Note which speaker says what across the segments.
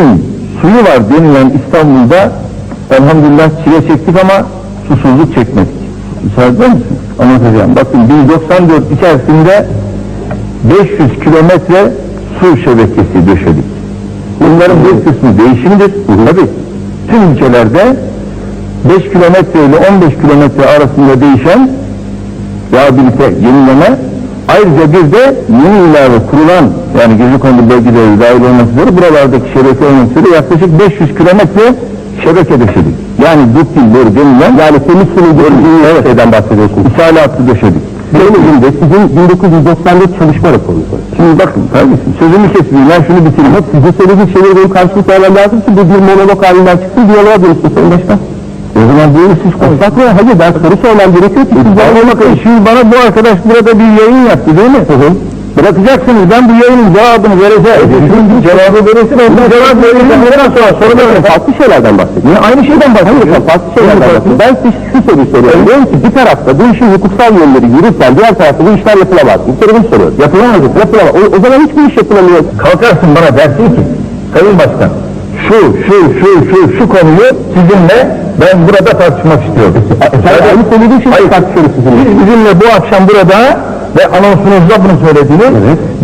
Speaker 1: suyun suyu var denilen İstanbul'da elhamdülillah çile çektik ama susuzluk çekmedik. Müsaade? Anlatacağım. Bakın 1094 içerisinde 500 kilometre su şebekesi döşedik. Bunların bir kısmı değişimdir. Tabii tüm ülkelerde 5 kilometre ile 15 kilometre arasında değişen rehabilite, yenileme ayrıca bir de yeni ilave kurulan yani gecekondu bölgeleri dahil olmak üzere buralardaki şebeke üzere yaklaşık 500 kilometre şebeke döşedik. Yani boru denilen yani temiz sulu gördüğünüz evet. şeyden bahsediyorsunuz. İthalatı döşedik. Benim de sizin 1994 çalışma raporunuz var. Şimdi bakın kardeşim sözümü kesmeyin ben şunu bitireyim. Size söylediğim şeyleri benim karşılık vermem lazım ki bu bir monolog halinden çıksın diyaloğa dönüşsün Sayın Başkan. O zaman buyurun siz konuşun. Estağfurullah hayır ben soru sormam gerekiyor ki. Siz bana bakın şimdi bana bu arkadaş burada bir yayın yaptı değil mi? Hı hı. Bırakacaksınız ben bu yayının cevabını vereceğim. Çünkü cevabı verirsin ondan cevap verirsin. sonra sorularım farklı şeylerden bahsediyor. Yine aynı şeyden bahsediyor. Hayır farklı şeylerden bahsediyor. Ben size şu soruyu soruyorum. Diyorum ki bir tarafta bu işin hukuksal yönleri yürürken diğer tarafta bu işler yapılamaz. Bir soru bunu soruyorum. Yapılamaz. Yapılamaz. O, o zaman hiçbir iş yapılamıyor. Kalkarsın bana dersin ki Sayın Başkan şu, şu, şu, şu, şu konuyu sizinle ben burada tartışmak istiyorum. Sen aynı söylediğin şeyi tartışıyoruz sizinle. Biz bizimle bu akşam burada ve anonsunuzda bunu söylediniz.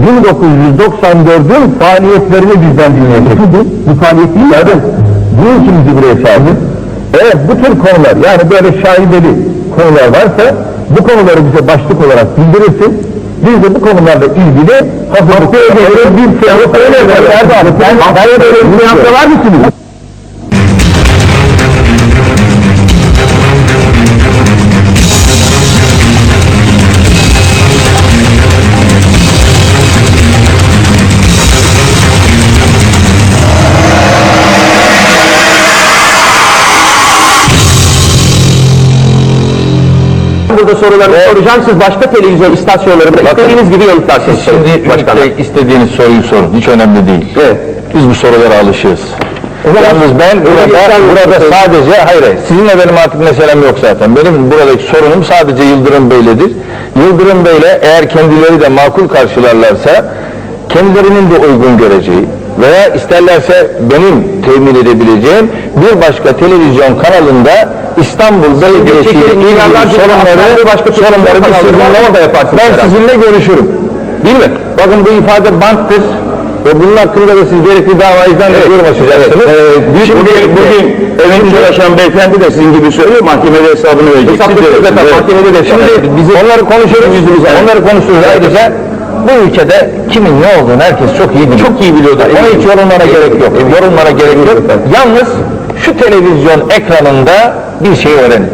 Speaker 1: 1994'ün faaliyetlerini bizden dinleyeceksiniz. Bu faaliyet değil mi? Evet. Bunun için bizi buraya çağırdı. Eğer bu tür konular yani böyle şaibeli konular varsa bu konuları bize başlık olarak bildirirsin. Biz de bu konularla ilgili hazırlıklı ödeyelim bir şey hayır öyle bir yapta var mısınız?
Speaker 2: Burada sorularını soracağım. Siz başka televizyon istasyonlarında istediğiniz gibi yanıtlarsınız.
Speaker 3: Şimdi
Speaker 2: Başkanım.
Speaker 3: İstediğiniz soruyu sorun. Hiç önemli değil.
Speaker 2: Evet.
Speaker 3: Biz bu sorulara alışığız. Yalnız ben burada, burada sadece, hayır hayır, sizinle benim artık meselem yok zaten. Benim buradaki sorunum sadece Yıldırım Bey'ledir. Yıldırım Bey'le eğer kendileri de makul karşılarlarsa, kendilerinin de uygun göreceği veya isterlerse benim temin edebileceğim bir başka televizyon kanalında İstanbul Belediyesi ile ilgili sorunları,
Speaker 2: bir başka
Speaker 3: sorunları
Speaker 2: var,
Speaker 3: sizinle
Speaker 2: orada yaparsınız
Speaker 3: Ben
Speaker 2: herhalde.
Speaker 3: sizinle görüşürüm. Değil mi? Bakın bu ifade banttır ve bunun hakkında da siz gerekli davayızdan evet. yorum açacaksınız.
Speaker 1: Biz bugün, bugün evin çalışan beyefendi de sizin gibi söylüyor, mahkemede hesabını verecek.
Speaker 2: Hesap
Speaker 1: Siz de-
Speaker 2: vereceğiz efendim,
Speaker 1: Evet.
Speaker 2: mahkemede de
Speaker 3: Şimdi biz onları konuşuruz yüzümüze. Onları konuşuruz ayrıca. Bu ülkede kimin ne olduğunu herkes çok iyi biliyor. Çok iyi biliyordur. Ona hiç yorumlara gerek yok. Yorumlara gerek yok. Yalnız şu televizyon ekranında bir şey öğrenin.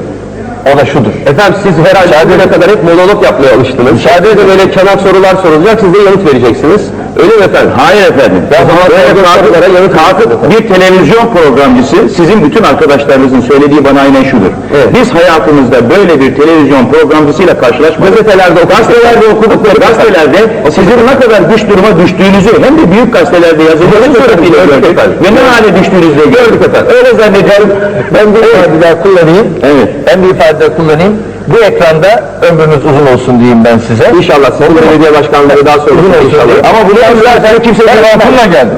Speaker 3: O da şudur.
Speaker 2: Efendim siz herhalde kadar hep monolog yapmaya alıştınız. Müsaade de böyle kenar sorular sorulacak, siz de yanıt vereceksiniz. Öyle mi efendim?
Speaker 1: Hayır efendim.
Speaker 2: Zaman
Speaker 1: Böyle kalkıp-
Speaker 2: yanıt
Speaker 1: kalkıp bir televizyon programcısı sizin bütün arkadaşlarınızın söylediği bana aynen şudur. Biz hayatımızda böyle bir televizyon programcısıyla karşılaşmadık.
Speaker 2: Gazetelerde okuduk.
Speaker 1: gazetelerde okuduk gazetelerde sizin ne kadar güç duruma düştüğünüzü hem de büyük gazetelerde yazıldığını suretiyle gördük. Ve ne hale düştüğünüzü gördük efendim.
Speaker 3: Öyle zannediyorum. Ben bir ifade daha kullanayım.
Speaker 1: Evet.
Speaker 3: Ben bir ifade daha kullanayım. Bu ekranda ömrünüz uzun olsun diyeyim ben size.
Speaker 2: İnşallah sizin belediye başkanları daha sonra
Speaker 3: Uzun olsun
Speaker 2: inşallah.
Speaker 3: diye. Ama bunu zaten kimse ben halkımla geldi.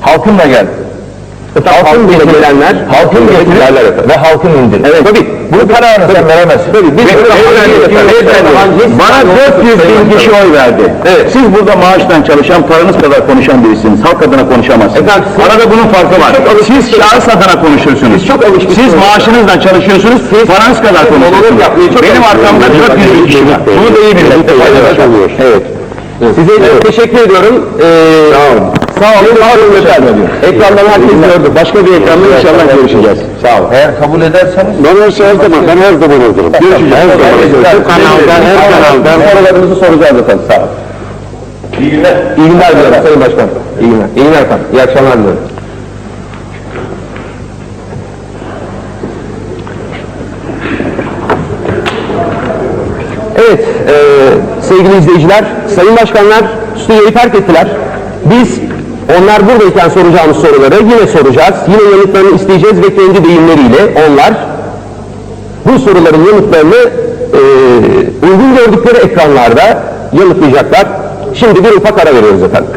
Speaker 3: Halkımla geldi.
Speaker 2: halkın bile gelenler,
Speaker 3: halkın getirir
Speaker 2: getirirler efendim.
Speaker 3: ve halkın indirir.
Speaker 2: Evet.
Speaker 3: Tabii. Bunu kararını sen veremezsin.
Speaker 2: Tabii, biz
Speaker 1: Ve-
Speaker 2: burada
Speaker 1: Beyefendi, bana 400 bin kişi oy verdi.
Speaker 2: Evet.
Speaker 1: Siz burada maaştan çalışan, paranız kadar konuşan birisiniz. Halk adına konuşamazsınız.
Speaker 2: Efendim, siz-
Speaker 1: Arada bunun farkı var. Siz şahıs adına konuşursunuz.
Speaker 2: Siz çok.
Speaker 1: Siz maaşınızla çalışıyorsunuz, paranız kadar konuşuyorsunuz. Benim arkamda 400 bin kişi var. Bunu da iyi bilin.
Speaker 2: Evet. Size çok teşekkür ediyorum. Ee, sağ olun. Sağ olun. Sağ olun efendim. Ekrandan herkes gördü. Başka bir ekranda inşallah görüşeceğiz. Sağ olun.
Speaker 3: Eğer kabul ederseniz
Speaker 1: Ben her şey her zaman, ben her zaman hazırım. Görüşeceğiz.
Speaker 3: Her zaman hazırım.
Speaker 1: Şu kanaldan, her kanaldan.
Speaker 2: Sorularınızı soracağız efendim. Sağ olun. İyi günler. İyi günler diliyorum Sayın Başkan. İyi günler. İyi günler efendim. İyi akşamlar diliyorum. Evet, e, sevgili izleyiciler, sayın başkanlar stüdyoyu terk ettiler. Biz onlar buradayken soracağımız soruları yine soracağız. Yine yanıtlarını isteyeceğiz ve kendi deyimleriyle onlar bu soruların yanıtlarını e, uygun gördükleri ekranlarda yanıtlayacaklar. Şimdi bir ufak ara veriyoruz efendim.